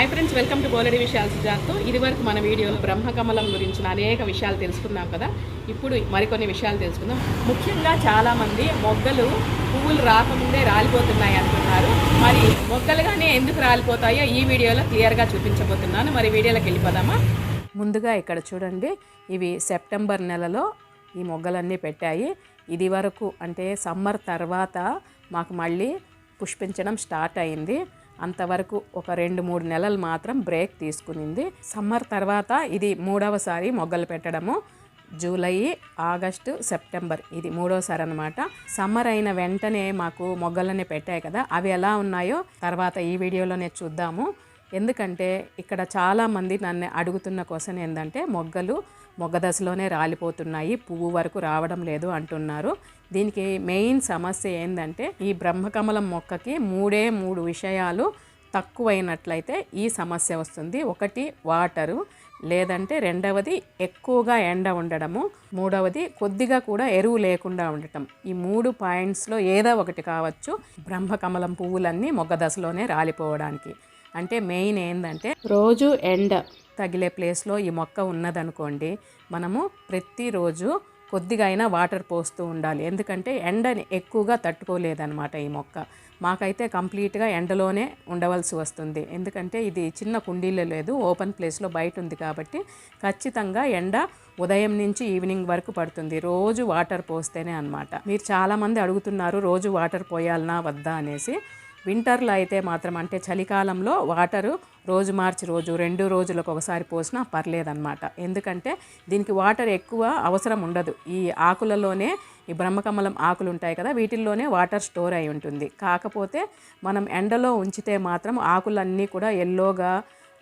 Hi friends welcome to బోలెడి విషయాలు సుజాత్తో ఇదివరకు మన వీడియోలో బ్రహ్మకమలం గురించిన అనేక విషయాలు తెలుసుకున్నాం కదా. ఇప్పుడు మరికొన్ని విషయాలు తెలుసుకుందాం. ముఖ్యంగా చాలామంది మొగ్గలు పువ్వులు రాకముందే రాలిపోతున్నాయి అంటున్నారు. మరి మొగ్గలుగానే ఎందుకు రాలిపోతాయో ఈ వీడియోలో క్లియర్గా చూపించబోతున్నాను. మరి వీడియోలోకి వెళ్ళిపోదామా? ముందుగా ఇక్కడ చూడండి ఇవి సెప్టెంబర్ నెలలో ఈ మొగ్గలన్నీ పెట్టాయి. ఇది వరకు అంటే సమ్మర్ తర్వాత మాకు మళ్ళీ పుష్పించడం స్టార్ట్ అయింది. అంతవరకు ఒక రెండు మూడు నెలలు మాత్రం బ్రేక్ తీసుకునింది. సమ్మర్ తర్వాత ఇది మూడవసారి మొగ్గలు పెట్టడము. జూలై ఆగస్టు సెప్టెంబర్ ఇది మూడోసారి అనమాట సమ్మర్ అయిన వెంటనే మాకు మొగ్గలనే పెట్టాయి కదా. అవి ఎలా ఉన్నాయో తర్వాత ఈ వీడియోలోనే చూద్దాము. ఎందుకంటే ఇక్కడ చాలామంది నన్ను అడుగుతున్న క్వశ్చన్ ఏంటంటే మొగ్గలు మొగ్గదశలోనే రాలిపోతున్నాయి పువ్వు వరకు రావడం లేదు అంటున్నారు. దీనికి మెయిన్ సమస్య ఏంటంటే ఈ బ్రహ్మకమలం మొక్కకి మూడే మూడు విషయాలు తక్కువైనట్లయితే ఈ సమస్య వస్తుంది. ఒకటి వాటరు లేదంటే రెండవది ఎక్కువగా ఎండ ఉండడము మూడవది కొద్దిగా కూడా ఎరువు లేకుండా ఉండటం. ఈ మూడు పాయింట్స్లో ఏదో ఒకటి కావచ్చు బ్రహ్మకమలం పువ్వులన్నీ మొగ్గ దశలోనే రాలిపోవడానికి. అంటే మెయిన్ ఏంటంటే రోజు ఎండ. తగిలే ప్లేస్లో ఈ మొక్క ఉన్నదనుకోండి మనము ప్రతిరోజు కొద్దిగా అయినా వాటర్ పోస్తూ ఉండాలి. ఎందుకంటే ఎండని ఎక్కువగా తట్టుకోలేదన్నమాట ఈ మొక్క. మాకైతే కంప్లీట్గా ఎండలోనే ఉండవలసి వస్తుంది. ఎందుకంటే ఇది చిన్న కుండీలో లేదు ఓపెన్ ప్లేస్లో బయట ఉంది కాబట్టి ఖచ్చితంగా ఎండ ఉదయం నుంచి ఈవినింగ్ వరకు పడుతుంది. రోజు వాటర్ పోస్తేనే అనమాట మీరు చాలామంది అడుగుతున్నారు రోజు వాటర్ పోయాలనా వద్దా? అనేసి. వింటర్లో అయితే మాత్రం అంటే చలికాలంలో వాటరు రోజు మార్చి రోజు రెండు రోజులకు ఒకసారి పోసినా పర్లేదన్నమాట. ఎందుకంటే దీనికి వాటర్ ఎక్కువ అవసరం ఉండదు. ఈ ఆకులలోనే ఈ బ్రహ్మకమలం ఆకులు ఉంటాయి కదా వీటిల్లోనే వాటర్ స్టోర్ అయి ఉంటుంది. కాకపోతే మనం ఎండలో ఉంచితే మాత్రం ఆకులన్నీ కూడా ఎల్లోగా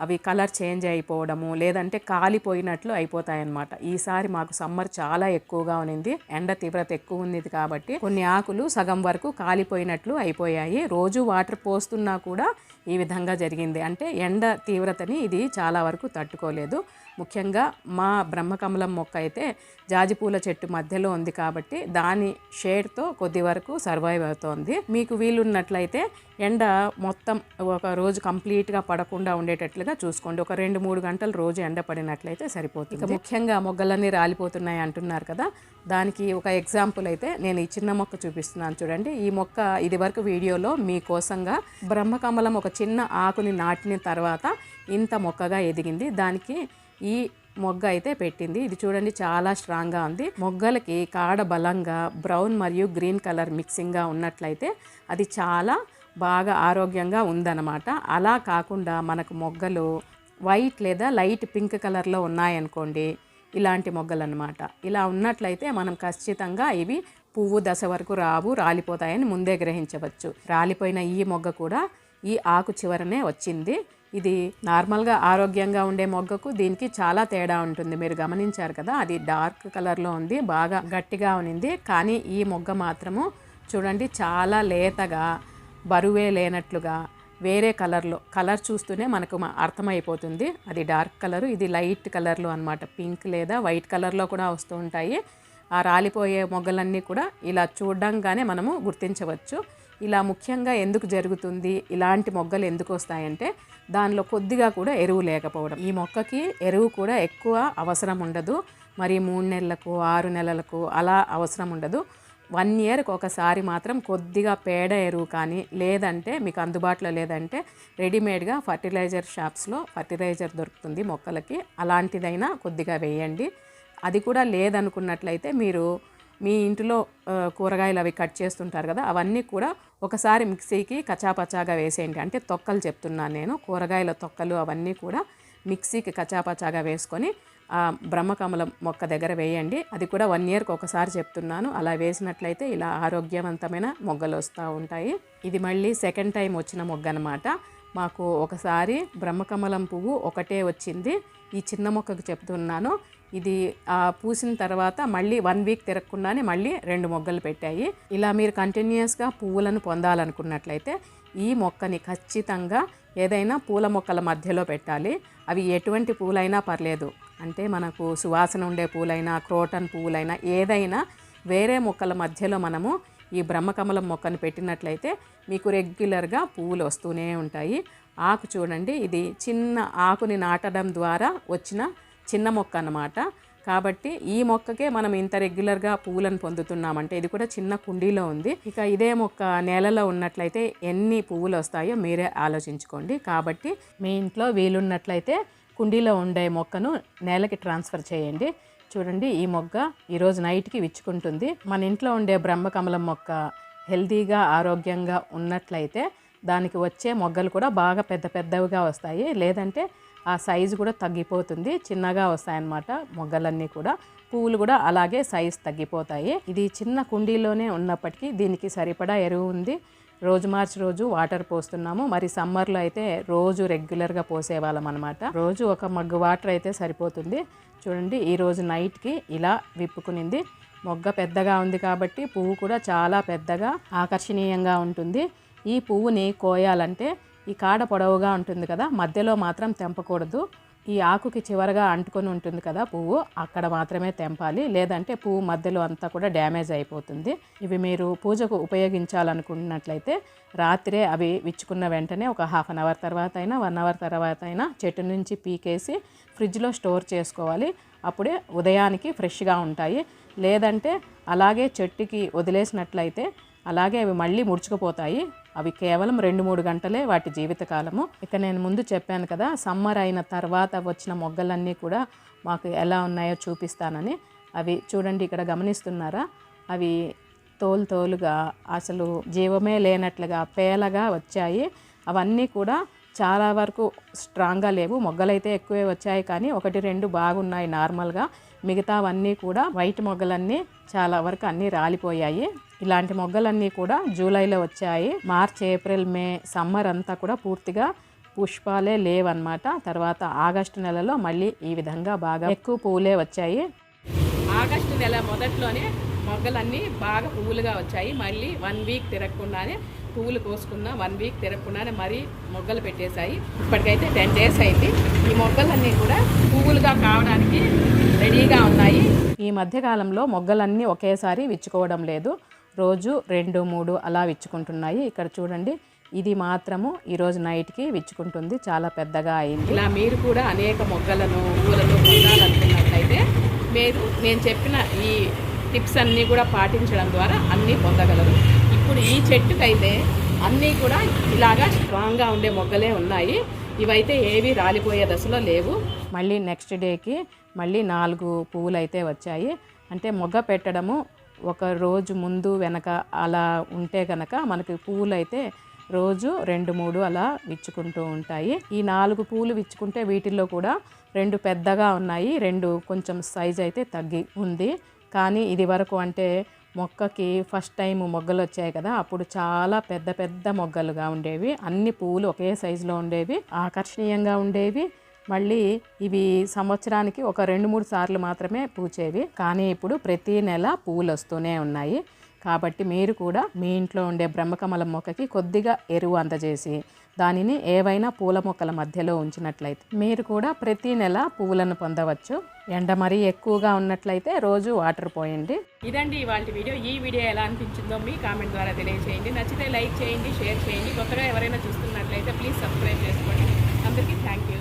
అవి కలర్ చేంజ్ అయిపోవడము లేదంటే కాలిపోయినట్లు అయిపోతాయన్నమాట. ఈసారి మాకు సమ్మర్ చాలా ఎక్కువగా ఉన్నింది. ఎండ తీవ్రత ఎక్కువ ఉంది కాబట్టి కొన్ని ఆకులు సగం వరకు కాలిపోయినట్లు అయిపోయాయి. రోజు వాటర్ పోస్తున్నా కూడా ఈ విధంగా జరిగింది. అంటే ఎండ తీవ్రతని ఇది చాలా వరకు తట్టుకోలేదు. ముఖ్యంగా మా బ్రహ్మకమలం మొక్క అయితే జాజిపూల చెట్టు మధ్యలో ఉంది కాబట్టి దాని షేడ్తో కొద్ది వరకు సర్వైవ్ అవుతోంది. మీకు వీలున్నట్లయితే ఎండ మొత్తం ఒక రోజు కంప్లీట్గా పడకుండా ఉండేటట్లుగా చూసుకోండి. ఒక రెండు మూడు గంటలు రోజు ఎండ పడినట్లయితే సరిపోతుంది. ఇక ముఖ్యంగా మొగ్గలన్నీ రాలిపోతున్నాయి అంటున్నారు కదా. దానికి ఒక ఎగ్జాంపుల్ అయితే నేను ఈ చిన్న మొక్క చూపిస్తున్నాను చూడండి. ఈ మొక్క ఇది వరకు వీడియోలో మీకోసంగా బ్రహ్మకమలం ఒక చిన్న ఆకుని నాటిన తర్వాత ఇంత మొక్కగా ఎదిగింది. దానికి ఈ మొగ్గ అయితే పెట్టింది. ఇది చూడండి చాలా స్ట్రాంగ్గా ఉంది. మొగ్గలకి కాడ బలంగా బ్రౌన్ మరియు గ్రీన్ కలర్ మిక్సింగ్గా ఉన్నట్లయితే అది చాలా బాగా ఆరోగ్యంగా ఉందన్నమాట. అలా కాకుండా మనకు మొగ్గలు వైట్ లేదా లైట్ పింక్ కలర్లో ఉన్నాయనుకోండి ఇలాంటి మొగ్గలు అనమాట ఇలా ఉన్నట్లయితే మనం ఖచ్చితంగా ఇవి పువ్వు దశ వరకు రావు రాలిపోతాయని ముందే గ్రహించవచ్చు. రాలిపోయిన ఈ మొగ్గ కూడా ఈ ఆకు చివరనే వచ్చింది. ఇది నార్మల్గా ఆరోగ్యంగా ఉండే మొగ్గకు దీనికి చాలా తేడా ఉంటుంది. మీరు గమనించారు కదా అది డార్క్ కలర్లో ఉంది బాగా గట్టిగా ఉన్నింది కానీ ఈ మొగ్గ మాత్రము చూడండి చాలా లేతగా బరువే లేనట్లుగా వేరే కలర్లో కలర్ చూస్తూనే మనకు అర్థమైపోతుంది. అది డార్క్ కలర్ ఇది లైట్ కలర్లో అన్నమాట. పింక్ లేదా వైట్ కలర్లో కూడా వస్తూ ఉంటాయి. ఆ రాలిపోయే మొగ్గలన్నీ కూడా ఇలా చూడంగానే మనము గుర్తించవచ్చు. ఇలా ముఖ్యంగా ఎందుకు జరుగుతుంది ఇలాంటి మొగ్గలు ఎందుకు వస్తాయంటే దానిలో కొద్దిగా కూడా ఎరువు లేకపోవడం. ఈ మొక్కకి ఎరువు కూడా ఎక్కువ అవసరం ఉండదు. మరి మూడు నెలలకు ఆరు నెలలకు అలా అవసరం ఉండదు. వన్ ఇయర్కి ఒకసారి మాత్రం కొద్దిగా పేడ ఎరువు కానీ లేదంటే మీకు అందుబాటులో లేదంటే రెడీమేడ్గా ఫర్టిలైజర్ షాప్స్లో ఫర్టిలైజర్ దొరుకుతుంది మొక్కలకి. అలాంటిదైనా కొద్దిగా వేయండి. అది కూడా లేదనుకున్నట్లయితే మీరు మీ ఇంటిలో కూరగాయలు అవి కట్ చేస్తుంటారు కదా అవన్నీ కూడా ఒకసారి మిక్సీకి కచాపచాగా వేసేయండి. అంటే తొక్కలు చెప్తున్నాను నేను కూరగాయల తొక్కలు అవన్నీ కూడా మిక్సీకి కచాపచాగా వేసుకొని ఆ బ్రహ్మకమలం మొక్క దగ్గర వేయండి. అది కూడా వన్ ఇయర్కి ఒకసారి చెప్తున్నాను. అలా వేసినట్లయితే ఇలా ఆరోగ్యవంతమైన మొగ్గలు వస్తూ ఉంటాయి. ఇది మళ్ళీ సెకండ్ టైం వచ్చిన మొగ్గ అనమాట మాకు ఒకసారి బ్రహ్మకమలం పువ్వు ఒకటే వచ్చింది. ఈ చిన్న మొక్కకు చెప్తున్నాను. ఇది పూసిన తర్వాత మళ్ళీ వన్ వీక్ తిరగకుండానే మళ్ళీ రెండు మొగ్గలు పెట్టాయి. ఇలా మీరు కంటిన్యూస్గా పువ్వులను పొందాలనుకున్నట్లయితే ఈ మొక్కని ఖచ్చితంగా ఏదైనా పూల మొక్కల మధ్యలో పెట్టాలి. అవి ఎటువంటి పూలైనా పర్లేదు. అంటే మనకు సువాసన ఉండే పూలైనా క్రోటన్ పువ్వులైనా ఏదైనా వేరే మొక్కల మధ్యలో మనము ఈ బ్రహ్మకమలం మొక్కను పెట్టినట్లయితే మీకు రెగ్యులర్గా పువ్వులు వస్తూనే ఉంటాయి. ఆకు చూడండి ఇది చిన్న ఆకుని నాటడం ద్వారా వచ్చిన చిన్న మొక్క అన్నమాట. కాబట్టి ఈ మొక్కకే మనం ఇంత రెగ్యులర్గా పువ్వులను పొందుతున్నామంటే ఇది కూడా చిన్న కుండీలో ఉంది. ఇక ఇదే మొక్క నేలలో ఉన్నట్లయితే ఎన్ని పువ్వులు వస్తాయో మీరే ఆలోచించుకోండి. కాబట్టి మీ ఇంట్లో వీలున్నట్లయితే కుండీలో ఉండే మొక్కను నేలకి ట్రాన్స్ఫర్ చేయండి. చూడండి ఈ మొగ్గ ఈరోజు నైట్కి విచ్చుకుంటుంది. మన ఇంట్లో ఉండే బ్రహ్మకమలం మొక్క హెల్తీగా ఆరోగ్యంగా ఉన్నట్లయితే దానికి వచ్చే మొగ్గలు కూడా బాగా పెద్ద పెద్దవిగా వస్తాయి. లేదంటే ఆ సైజు కూడా తగ్గిపోతుంది. చిన్నగా వస్తాయన్నమాట మొగ్గలన్నీ కూడా. పువ్వులు కూడా అలాగే సైజ్ తగ్గిపోతాయి. ఇది చిన్న కుండీలోనే ఉన్నప్పటికీ దీనికి సరిపడా ఎరువు ఉంది. రోజు మార్చి రోజు వాటర్ పోస్తున్నాము. మరి సమ్మర్లో అయితే రోజు రెగ్యులర్గా పోసేవాళ్ళం అనమాట రోజు ఒక మగ్గు వాటర్ అయితే సరిపోతుంది. చూడండి ఈరోజు నైట్కి ఇలా విప్పుకునింది. మొగ్గ పెద్దగా ఉంది కాబట్టి పువ్వు కూడా చాలా పెద్దగా ఆకర్షణీయంగా ఉంటుంది. ఈ పువ్వుని కోయాలంటే ఈ కాడ పొడవుగా ఉంటుంది కదా మధ్యలో మాత్రం తెంపకూడదు. ఈ ఆకుకి చివరగా అంటుకొని ఉంటుంది కదా పువ్వు అక్కడ మాత్రమే తెంపాలి. లేదంటే పువ్వు మధ్యలో అంతా కూడా డ్యామేజ్ అయిపోతుంది. ఇవి మీరు పూజకు ఉపయోగించాలనుకున్నట్లయితే రాత్రే అవి విచ్చుకున్న వెంటనే ఒక హాఫ్ అన్ అవర్ తర్వాత అయినా వన్ అవర్ తర్వాత అయినా చెట్టు నుంచి పీకేసి ఫ్రిడ్జ్లో స్టోర్ చేసుకోవాలి. అప్పుడే ఉదయానికి ఫ్రెష్గా ఉంటాయి. లేదంటే అలాగే చెట్టుకి వదిలేసినట్లయితే అలాగే అవి మళ్ళీ ముడుచుకుపోతాయి. అవి కేవలం రెండు మూడు గంటలే వాటి జీవితకాలము. ఇక నేను ముందు చెప్పాను కదా సమ్మర్ అయిన తర్వాత వచ్చిన మొగ్గలన్నీ కూడా మాకు ఎలా ఉన్నాయో చూపిస్తానని. అవి చూడండి ఇక్కడ గమనిస్తున్నారా? అవి తోలు తోలుగా అసలు జీవమే లేనట్లుగా పేలగా వచ్చాయి. అవన్నీ కూడా చాలా వరకు స్ట్రాంగ్గా లేవు. మొగ్గలైతే ఎక్కువే వచ్చాయి కానీ ఒకటి రెండు బాగున్నాయి నార్మల్గా. మిగతావన్నీ కూడా వైట్ మొగ్గలన్నీ చాలా వరకు అన్నీ రాలిపోయాయి. ఇలాంటి మొగ్గలన్నీ కూడా జూలైలో వచ్చాయి. మార్చ్ ఏప్రిల్ మే సమ్మర్ అంతా కూడా పూర్తిగా పుష్పాలే లేవన్నమాట. తర్వాత ఆగస్టు నెలలో మళ్ళీ ఈ విధంగా బాగా ఎక్కువ పువ్వులే వచ్చాయి. ఆగస్టు నెల మొదట్లోనే మొగ్గలన్నీ బాగా పువ్వులుగా వచ్చాయి. మళ్ళీ వన్ వీక్ తిరగకుండానే పువ్వులు కోసుకున్న వన్ వీక్ తిరగకుండానే మరీ మొగ్గలు పెట్టేశాయి. ఇప్పటికైతే టెన్ డేస్ అయింది. ఈ మొగ్గలన్నీ కూడా పువ్వులుగా కావడానికి రెడీగా ఉన్నాయి. ఈ మధ్యకాలంలో మొగ్గలన్నీ ఒకేసారి విచ్చుకోవడం లేదు. రోజు రెండు మూడు అలా విచ్చుకుంటున్నాయి. ఇక్కడ చూడండి ఇది మాత్రము ఈరోజు నైట్కి విచ్చుకుంటుంది. చాలా పెద్దగా అయింది. ఇలా మీరు కూడా అనేక మొగ్గలను పూలను పొందాలనుకున్నట్లయితే మీరు నేను చెప్పిన ఈ టిప్స్ అన్నీ కూడా పాటించడం ద్వారా అన్నీ పొందగలరు. ఇప్పుడు ఈ చెట్టుకైతే అన్నీ కూడా ఇలాగా స్ట్రాంగ్గా ఉండే మొగ్గలే ఉన్నాయి. ఇవైతే ఏవి రాలిపోయే దశలో లేవు. మళ్ళీ నెక్స్ట్ డేకి మళ్ళీ నాలుగు పువ్వులు అయితే వచ్చాయి. అంటే మొగ్గ పెట్టడము ఒక రోజు ముందు వెనక అలా ఉంటే కనుక మనకి పువ్వులు అయితే రోజు రెండు మూడు అలా విచ్చుకుంటూ ఉంటాయి. ఈ నాలుగు పూలు విచ్చుకుంటే వీటిల్లో కూడా రెండు పెద్దగా ఉన్నాయి రెండు కొంచెం సైజ్ అయితే తగ్గి ఉంది. కానీ ఇది వరకు అంటే మొక్కకి ఫస్ట్ టైం మొగ్గలు వచ్చాయి కదా అప్పుడు చాలా పెద్ద పెద్ద మొగ్గలుగా ఉండేవి. అన్ని పువ్వులు ఒకే సైజులో ఉండేవి ఆకర్షణీయంగా ఉండేవి. మళ్ళీ ఇవి సంవత్సరానికి ఒక రెండు మూడు సార్లు మాత్రమే పూచేవి. కానీ ఇప్పుడు ప్రతి నెల పువ్వులు వస్తూనే ఉన్నాయి. కాబట్టి మీరు కూడా మీ ఇంట్లో ఉండే బ్రహ్మకమలం మొక్కకి కొద్దిగా ఎరువు అందజేసి దానిని ఏవైనా పూల మొక్కల మధ్యలో ఉంచినట్లయితే మీరు కూడా ప్రతి నెల పువ్వులను పొందవచ్చు. ఎండ మరీ ఎక్కువగా ఉన్నట్లయితే రోజు వాటర్ పోయండి. ఇదండి ఇవాళ వీడియో. ఈ వీడియో ఎలా అనిపించిందో మీ కామెంట్ ద్వారా తెలియజేయండి నచ్చితే లైక్ చేయండి షేర్ చేయండి. కొత్తగా ఎవరైనా చూస్తున్నట్లయితే ప్లీజ్ సబ్స్క్రైబ్ చేసుకోండి. అందరికీ థ్యాంక్ యూ.